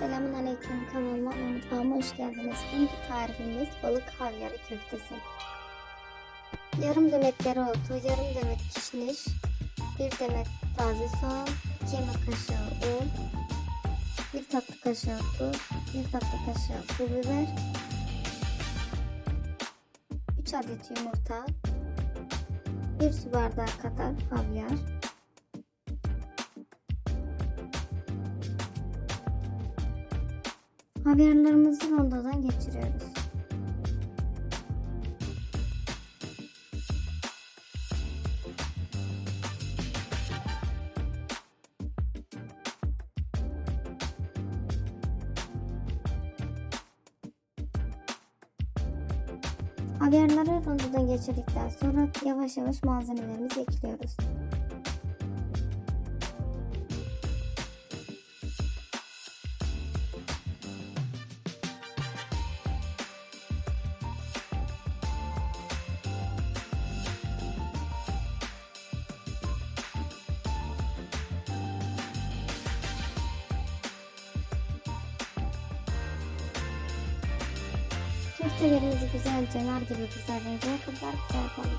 Selamun Aleyküm kanalıma mutfağıma hoş geldiniz. Bugünkü tarifimiz balık havyarı köftesi. Yarım demet dereotu, yarım demet kişniş, bir demet taze soğan, iki yemek kaşığı un, bir tatlı kaşığı tuz, bir tatlı kaşığı pul biber, 3 adet yumurta, 1 su bardağı kadar havyar, Havyarlarımızı rondodan geçiriyoruz. Havyarları rondodan geçirdikten sonra yavaş yavaş malzemelerimizi ekliyoruz. Köftelerimizi güzelce nar gibi kızarıncaya kadar kızartalım.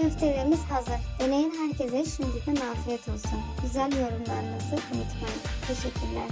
Köftelerimiz hazır. Deneyin herkese şimdiden afiyet olsun. Güzel yorumlarınızı unutmayın. Teşekkürler.